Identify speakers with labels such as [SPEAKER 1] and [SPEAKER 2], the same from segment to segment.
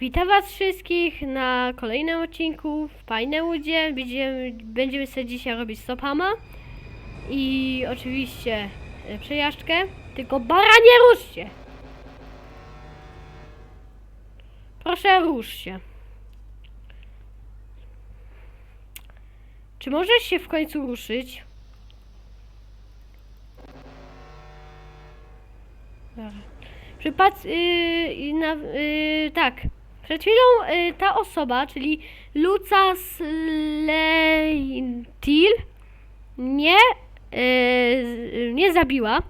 [SPEAKER 1] Witam Was wszystkich na kolejnym odcinku w Pinewoodzie. Będziemy, będziemy sobie dzisiaj robić stopama i oczywiście e, przejażdżkę. Tylko bara nie! Proszę rusz się. Czy możesz się w końcu ruszyć? Dobra. Przypad... Yy, na, yy, tak. Przed chwilą yy, ta osoba, czyli Lucas Leintil nie, yy, nie zabiła.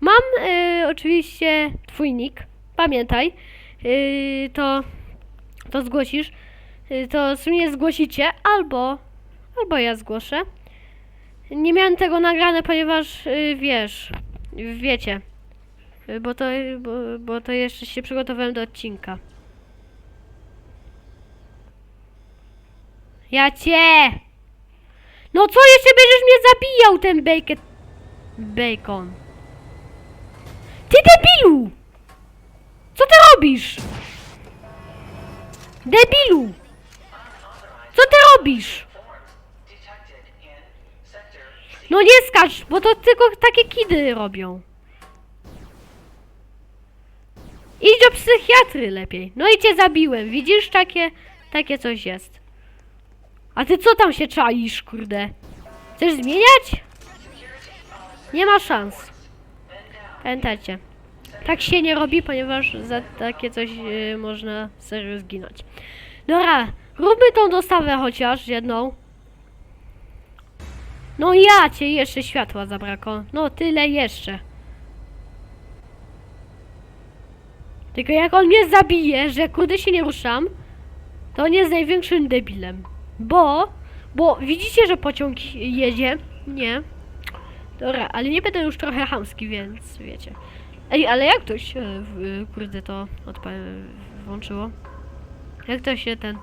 [SPEAKER 1] Mam yy, oczywiście twój nick. Pamiętaj. Yy, to, to zgłosisz. Yy, to sumie zgłosicie albo, albo ja zgłoszę. Nie miałem tego nagrane, ponieważ yy, wiesz, wiecie. Y, Bo to, bo, bo to jeszcze się przygotowałem do odcinka. Ja cię! No co jeszcze będziesz mnie zabijał ten bacon? Bacon. Ty debilu! Co ty robisz? Debilu! Co ty robisz? No nie skacz, bo to tylko takie kidy robią. Idź do psychiatry lepiej. No i cię zabiłem. Widzisz, takie, takie coś jest. A ty co tam się czaisz, kurde? Chcesz zmieniać? Nie ma szans. Pamiętajcie. Tak się nie robi, ponieważ za takie coś yy, można serio zginąć. Dobra, róbmy tą dostawę chociaż jedną. No ja cię jeszcze światła zabrakło. No tyle jeszcze. Tylko jak on mnie zabije, że kurde się nie ruszam, to on jest największym debilem. Bo, bo widzicie, że pociąg jedzie? Nie. Dobra, ale nie będę już trochę hamski, więc wiecie. Ej, ale jak to się, w- kurde, to włączyło? Jak to się ten...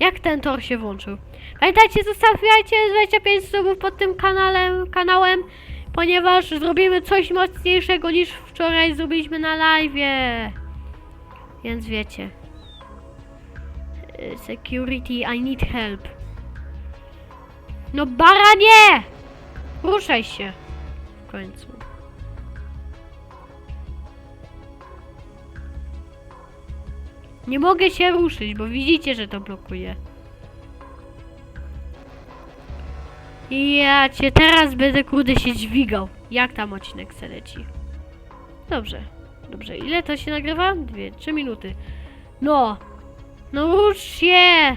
[SPEAKER 1] Jak ten tor się włączył? Pamiętajcie, zostawiajcie 25 subów pod tym kanałem, ponieważ zrobimy coś mocniejszego niż wczoraj zrobiliśmy na live'ie. Więc wiecie. Security, I need help. No baranie! Ruszaj się. W końcu. Nie mogę się ruszyć, bo widzicie, że to blokuje. Ja cię teraz będę kurde się dźwigał. Jak tam odcinek se leci? Dobrze. Dobrze, ile to się nagrywa? Dwie, trzy minuty. No! No rusz się!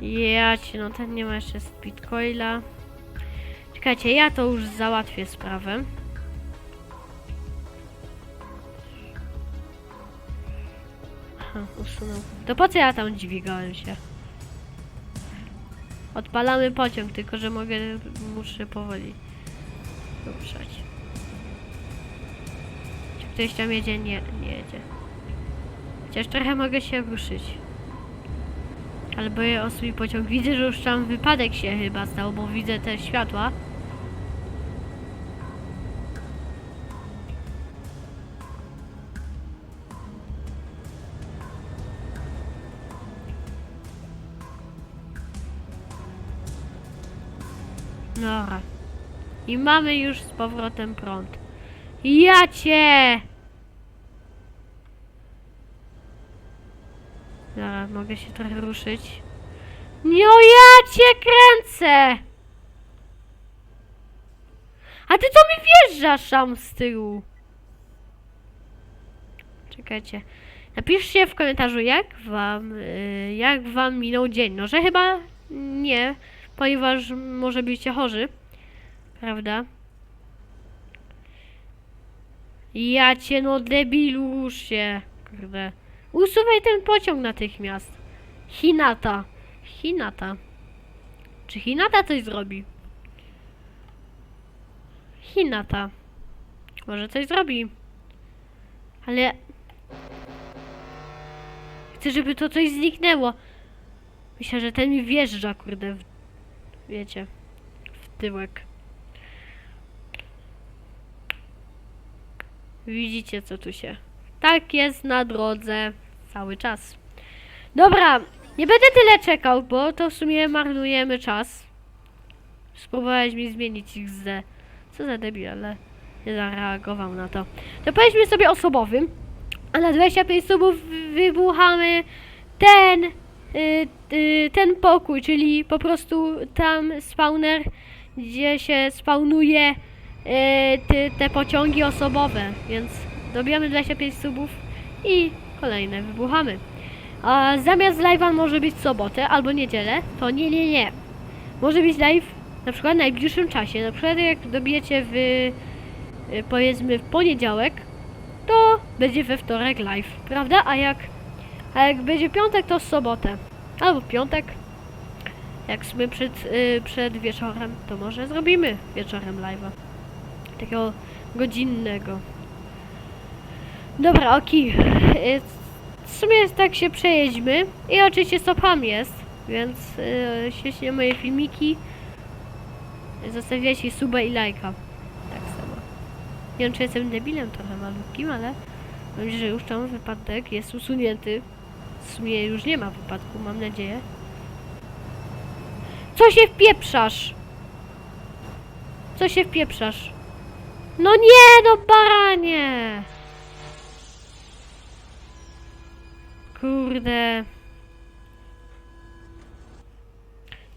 [SPEAKER 1] Ja cię, no ten nie ma jeszcze speedcoila. Czekajcie, ja to już załatwię sprawę. Aha, usunął. To po co ja tam dźwigałem się? Odpalamy pociąg, tylko że mogę, muszę powoli ruszać. Ktoś tam jedzie? Nie, nie jedzie. Chociaż trochę mogę się ruszyć. Ale boję o swój pociąg. Widzę, że już tam wypadek się chyba stał, bo widzę te światła. Dobra. I mamy już z powrotem prąd. Ja cię! Dobra, mogę się trochę ruszyć. No ja cię kręcę! A ty co mi wjeżdżasz tam z tyłu? Czekajcie. Napiszcie w komentarzu, jak wam, y, jak wam minął dzień. No, że chyba nie, ponieważ może byście chorzy. Prawda? Ja cię no debilu rusz się. Kurde. Usuwaj ten pociąg natychmiast. Hinata. Hinata. Czy Hinata coś zrobi? Hinata. Może coś zrobi. Ale... Chcę, żeby to coś zniknęło. Myślę, że ten mi wjeżdża, kurde. W... Wiecie. W tyłek. Widzicie, co tu się. Tak jest na drodze cały czas. Dobra, nie będę tyle czekał, bo to w sumie marnujemy czas. Spróbowałeś mi zmienić XD. Co za debil, ale nie zareagował na to. To powiedzmy sobie osobowym. A na 25 subów wybuchamy ten, y, y, ten pokój, czyli po prostu tam spawner, gdzie się spawnuje ty, te pociągi osobowe, więc dobijamy 25 subów i kolejne wybuchamy. A zamiast live'a może być sobotę albo niedzielę, to nie, nie, nie. Może być live na przykład w najbliższym czasie, na przykład jak dobijecie w y, powiedzmy w poniedziałek, to będzie we wtorek live, prawda? A jak, a jak będzie piątek, to sobotę. Albo piątek. Jak sobie przed, y, przed wieczorem, to może zrobimy wieczorem live'a. Takiego godzinnego. Dobra, oki. Y, W sumie tak się przejedźmy. I oczywiście stopam jest, więc y, świetnie moje filmiki. Zostawiajcie suba i lajka. Tak samo. Nie wiem, czy jestem debilem trochę malutkim, ale myślę, że już tam wypadek jest usunięty. W sumie już nie ma wypadku, mam nadzieję. Co się wpieprzasz? Co się wpieprzasz? No nie, no baranie! Kurde.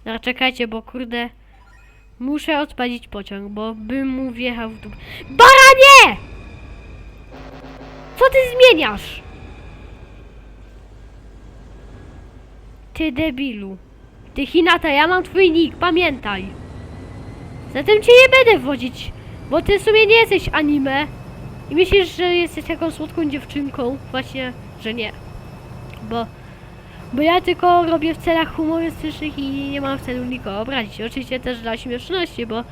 [SPEAKER 1] No czekajcie, bo kurde... Muszę odpalić pociąg, bo bym mu wjechał w dół. BARANIE! Co ty zmieniasz? Ty debilu. Ty Hinata, ja mam twój nick, pamiętaj. Zatem cię nie będę wodzić, bo ty w sumie nie jesteś anime. I myślisz, że jesteś taką słodką dziewczynką? Właśnie, że nie. Bo, bo ja tylko robię w celach humorystycznych i nie mam w celu nikogo obrazić. Oczywiście też dla śmieszności, bo,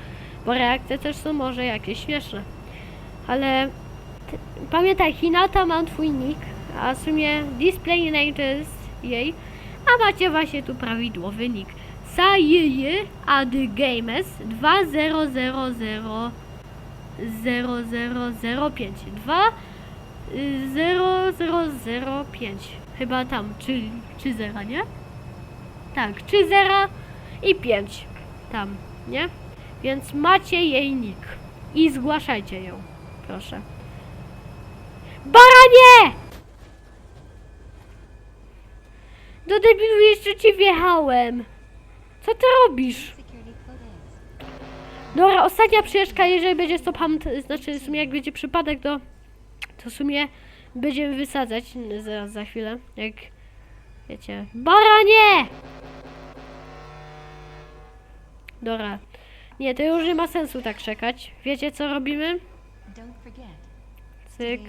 [SPEAKER 1] bo reakcje też są może jakieś śmieszne. Ale pamiętaj, Hinata mam twój nick, a w sumie display name to jest jej, a macie właśnie tu prawidłowy nick. Sajeje Ady Games 2000 0005 2 0005 Chyba tam, czy, czy zera, nie? Tak, czy zera i 5 Tam, nie? Więc macie jej nick i zgłaszajcie ją, proszę. BARANIE! Do debilu jeszcze ci wjechałem. Co ty robisz? Dobra, ostatnia przyjeżdżka, jeżeli będzie stop hunt, znaczy w sumie jak będzie przypadek, to, to w sumie będziemy wysadzać zaraz za chwilę, jak wiecie. Baranie! Dobra. Nie, to już nie ma sensu tak czekać. Wiecie co robimy? Cyk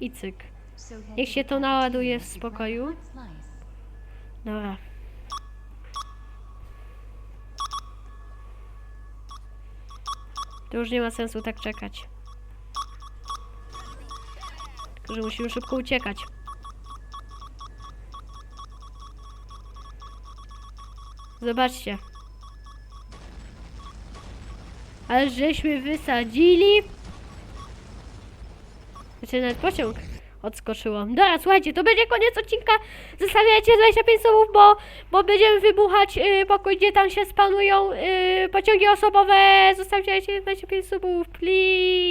[SPEAKER 1] i cyk. Niech się to naładuje w spokoju. Dobra. To już nie ma sensu tak czekać. Tylko, że musimy szybko uciekać. Zobaczcie. Ale żeśmy wysadzili. Znaczy nawet pociąg odskoczyło. Dobra, słuchajcie, to będzie koniec odcinka. Zostawiajcie 25 subów, bo, bo będziemy wybuchać yy, pokój, gdzie tam się spanują yy, pociągi osobowe. Zostawiajcie 25 subów, please.